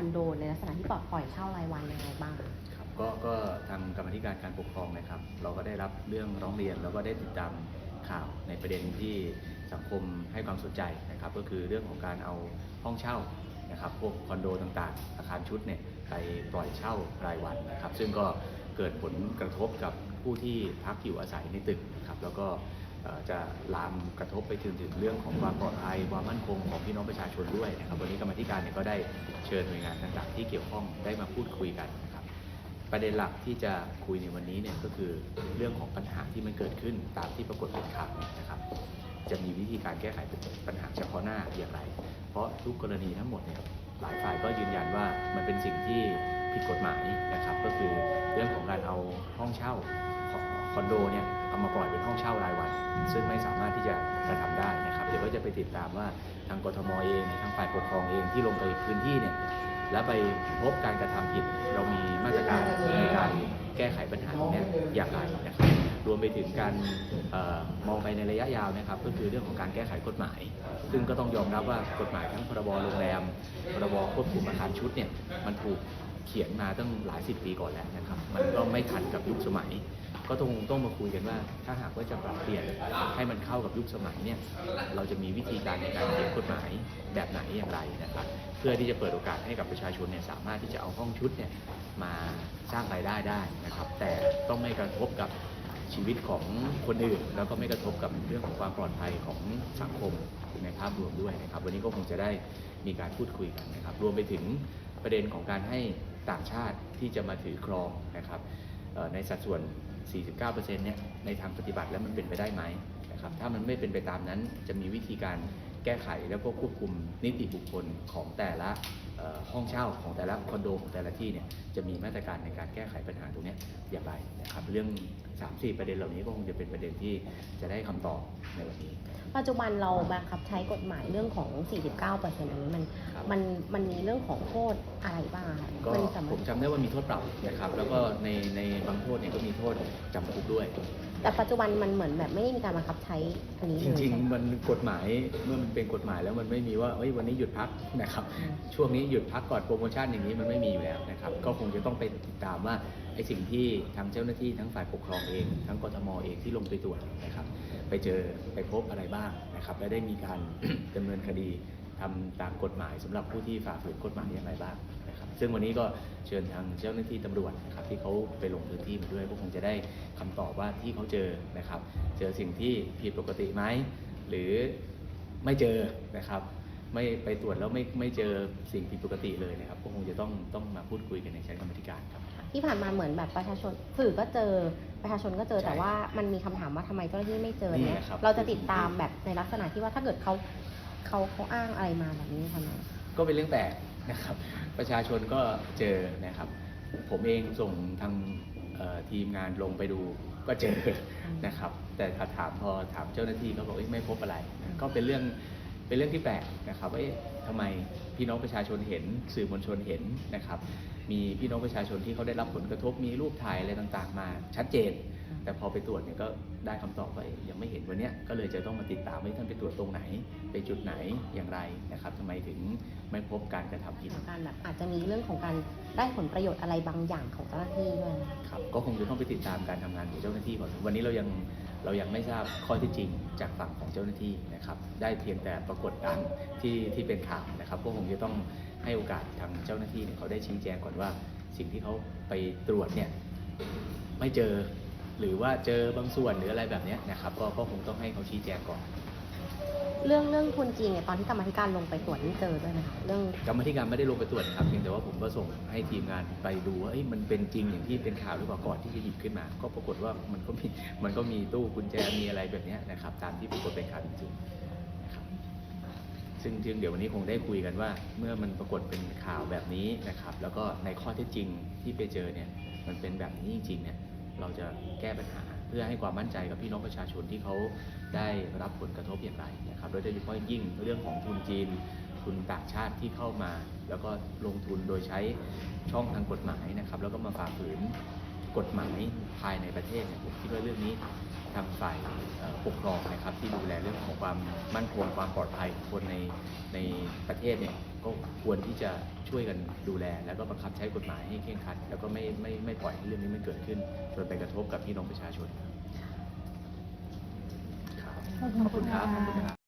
อนโดในลักษณะที่ปล่อยปล่อยเช่ารายวันยังไงบ้างครับก็ก็ทางกรรมาธิการการปกครองนะครับ เราก็ได้รับเรื่องร้องเรียนแล้วก็ได้ติดตามข่าวในประเด็นที่สังคมให้ความสนใจนะครับ ก็คือเรื่องของการเอาห้องเช่านะครับพวกคอนโดต่างๆ อาคารชุดเนี่ยไปปล่อยเช่ารายวันนะครับ ซึ่งก็เกิดผลกระทบกับผู้ที่พักอยู่อาศัยในตึกนะครับแล้วก็ จะลามกระทบไปถึงถึงเรื่องของความปลอดภัยความมั่นคงของพี่น้องประชาชนด้วยนะครับวันนี้กรรมธิการเนี่ยก็ได้เชิญหน่วยงานต่างๆที่เกี่ยวข้องได้มาพูดคุยกันนะครับประเด็นหลักที่จะคุยในวันนี้เนี่ยก็คือเรื่องของปัญหาที่มันเกิดขึ้นตามที่ปรากฏเป็นข่าวนะครับ จะมีวิธีการแก้ไขปัญหาเฉพาะหน้าอย่างไร เพราะทุกกรณีทั้งหมดเนี่ยหลายฝ่ายก็ยืนยันว่ามันเป็นสิ่งที่ผิดกฎหมายนะครับ ก็คือเรื่องของการเอาห้องเช่า คอนโดเนี่ยเอามาปล่อยเป็นห้องเช่ารายวัน ซึ่งไม่สามารถที่จะกระทำได้นะครับ เดี๋ยวก็จะไปติดตามว่าทางกทมเองทางฝ่ายปกครองเองที่ลงไปพื้นที่เนี่ยแล้วไปพบการกระทำผิด เรามีมาตรการในการแก้ไขปัญหาตรงเนี้ยอย่างไรนะครับรวมไปถึงการออมองไปในระยะยาวนะครับ ก็คือเรื่องของการแก้ไขกฎหมาย ซึ่งก็ต้องยอมรับว่ากฎหมายทั้งพรบโรงแรมพรบควบคุมอาคารชุดเนี่ยมันถูกเขียนมาตั้งหลายสิบปีก่อนแล้วนะครับ มันก็ไม่ทันกับยุคสมัย ก็ต้องต้องมาคุยกันว่า ถ้าหากว่าจะปรับเปลี่ยนให้มันเข้ากับยุคสมัยเนี่ยเราจะมีวิธีการในการเขียนกฎหมายแบบไหนอย่างไรนะครับ เพื่อที่จะเปิดโอกาสให้กับประชาชนเนี่ยสามารถที่จะเอาห้องชุดเนี่ยมาสร้างรายได้ได้นะครับ แต่ต้องไม่กระทบกับชีวิตของคนอื่น แล้วก็ไม่กระทบกับเรื่องของความปลอดภัยของสังคมในภาพรวมด้วยนะครับ วันนี้ก็คงจะได้มีการพูดคุยกันนะครับ รวมไปถึงประเด็นของการให้ต่างชาติที่จะมาถือครองนะครับในสัดส่วน 49%เนี่ยในทางปฏิบัติแล้วมันเป็นไปได้ไหมนะครับถ้ามันไม่เป็นไปตามนั้นจะมีวิธีการแก้ไขแล้วกควบคุมนิติบุคคลของแต่ละ ห้องเช่าของแต่ละคอนโดของแต่ละที่เนี่ยจะมีมาตรการในการแก้ไขปัญหาตรงเนี้ยอย่างไรนะครับเรื่อง 3-4 ประเด็นเหล่านี้ก็คงจะเป็นประเด็นที่จะได้คำตอบในวันนี้ ปัจจุบันเราบังคับใช้กฎหมายเรื่องของ 49%อันนี้มันครับมันมันมีเรื่องของโทษอะไรบ้างคะก็มันสามารผถมจำได้ว่ามีโทษปรับนะครับแล้วก็ในในบางโทษเนี่ยก็มีโทษจำคุกด้วย แต่ปัจจุบันมันเหมือนแบบไม่ได้มีการบังคับใช้อันนี้จเลยริงใช่ไหมๆมันกฎหมายเมื่อมันเป็นกฎหมายแล้วมันไม่มีว่าเอ้ยวันนี้หยุดพักนะครับอืมช่วงนี้หยุดพักก่อนโปรโมชั่นอย่างนี้มันไม่มีอยู่แล้วนะครับ ก็คงจะต้องไปติดตามว่าไอ้สิ่งที่ทางเจ้าหน้าที่ทั้งฝ่ายปกครองเอง ทั้งกทมเองที่ลงไปตรวจนะครับ ไปเจอไปพบอะไรบ้างนะครับ และได้มีการดำเนินคดีทำตามกฎหมายสำหรับผู้ที่ฝ่าฝืนกฎหมายอย่างไรบ้างนะครับ ซึ่งวันนี้ก็เชิญทางเจ้าหน้าที่ตำรวจนะครับที่เขาไปลงพื้นที่มาด้วยก็คงจะได้คำตอบว่าที่เขาเจอนะครับ เจอสิ่งที่ผิดปกติไหมหรือไม่เจอนะครับ ไม่ไปตรวจแล้วไม่ไม่เจอสิ่งผิดปกติเลยนะครับก็คงจะต้องต้องมาพูดคุยกันในชั้นกรรมธิการครับ ที่ผ่านมาเหมือนแบบประชาชนสื่อก็เจอประชาชนก็เจอใช่แต่ว่ามันมีคำถามว่าทำไมเจ้าหน้าที่ไม่เจอนี่เนี่ยครับเราจะติดตามแบบในลักษณะที่ว่าถ้าเกิดเขาเขาเขาอ้างอะไรมาแบบนี้ทำไมก็เป็นเรื่องแปลกนะครับ ประชาชนก็เจอนะครับ ผมเองส่งทางเอ่อทีมงานลงไปดูก็เจอนะครับ แต่ถ้าถามพอถามเจ้าหน้าที่เขาบอกเอ้ยไม่พบอะไร ก็เป็นเรื่อง เป็นเรื่องที่แปลกนะครับว่าเอ๊ะทำไมพี่น้องประชาชนเห็นสื่อมวลชนเห็นนะครับ มีพี่น้องประชาชนที่เขาได้รับผลกระทบมีรูปถ่ายอะไรต่างๆ มาชัดเจน แต่พอไปตรวจเนี่ยก็ได้คำตอบว่าเอ๊ะยังไม่เห็นวันเนี้ยก็เลยจะต้องมาติดตามว่าท่านไปตรวจตรงไหน ไปจุดไหนอย่างไรนะครับทำไมถึงไม่พบการกระทำผิดการแบบอาจจะมีเรื่องของการได้ผลประโยชน์อะไรบางอย่างของเจ้าหน้าที่ด้วยนะคะครับก็คงจะต้องไปติดตามการทำงานของเจ้าหน้าที่ก่อนวันนี้เรายัง เรายังไม่ทราบข้อที่จริงจากฝั่งของเจ้าหน้าที่นะครับ ได้เพียงแต่ปรากฏการณ์ที่ที่เป็นข่าวนะครับก็คงจะต้องให้โอกาสทางเจ้าหน้าที่เนี่ยเขาได้ชี้แจงก่อนว่า สิ่งที่เขาไปตรวจเนี่ยไม่เจอหรือว่าเจอบางส่วนหรืออะไรแบบนี้นะครับก็คงต้องให้เขาชี้แจงก่อน เรื่องเรื่องทุนจีนเนี่ยตอนที่กรรมธิการลงไปตรวจนี่เจอด้วยนะคะเรื่องกรรมธิการไม่ได้ลงไปตรวจนะครับเพียงแต่ว่าผมก็ส่งให้ทีมงานไปดูว่าเอ้ยมันเป็นจริงอย่างที่เป็นข่าวหรือเปล่าก่อนที่จะหยิบขึ้นมา ก็ปรากฏว่ามันก็มีมันก็มีตู้กุญแจมีอะไรแบบนี้นะครับตามที่ปรากฏเป็นข่าวจริงนะครับซึ่งซึ่งเดี๋ยววันนี้คงได้คุยกันว่า เมื่อมันปรากฏเป็นข่าวแบบนี้นะครับ แล้วก็ในข้อเท็จจริงที่ไปเจอเนี่ยมันเป็นแบบนี้จริงๆเนี่ยเราจะแก้ปัญหา เพื่อให้ความมั่นใจกับพี่น้องประชาชนที่เขาได้รับผลกระทบอย่างไรนะครับโดยเฉพาะยิ่งเรื่องของทุนจีนทุนต่างชาติที่เข้ามา แล้วก็ลงทุนโดยใช้ช่องทางกฎหมายนะครับ แล้วก็มาฝ่าฝืนกฎหมายภายในประเทศเนี่ยผมคิดว่าเรื่องนี้ ทางฝ่ายเอ่อปกครองนะครับที่ดูแลเรื่องของความมั่นคงความปลอดภัยของคนในในประเทศเนี่ยก็ควรที่จะช่วยกันดูแล แล้วก็บังคับใช้กฎหมายให้เคร่งครัด แล้วก็ไม่ไม่ไม่ปล่อยให้เรื่องนี้มันเกิดขึ้นจนไปกระทบกับพี่น้องประชาชนครับขอบคุณขอบคุณครับค่ะขอบคุณครับ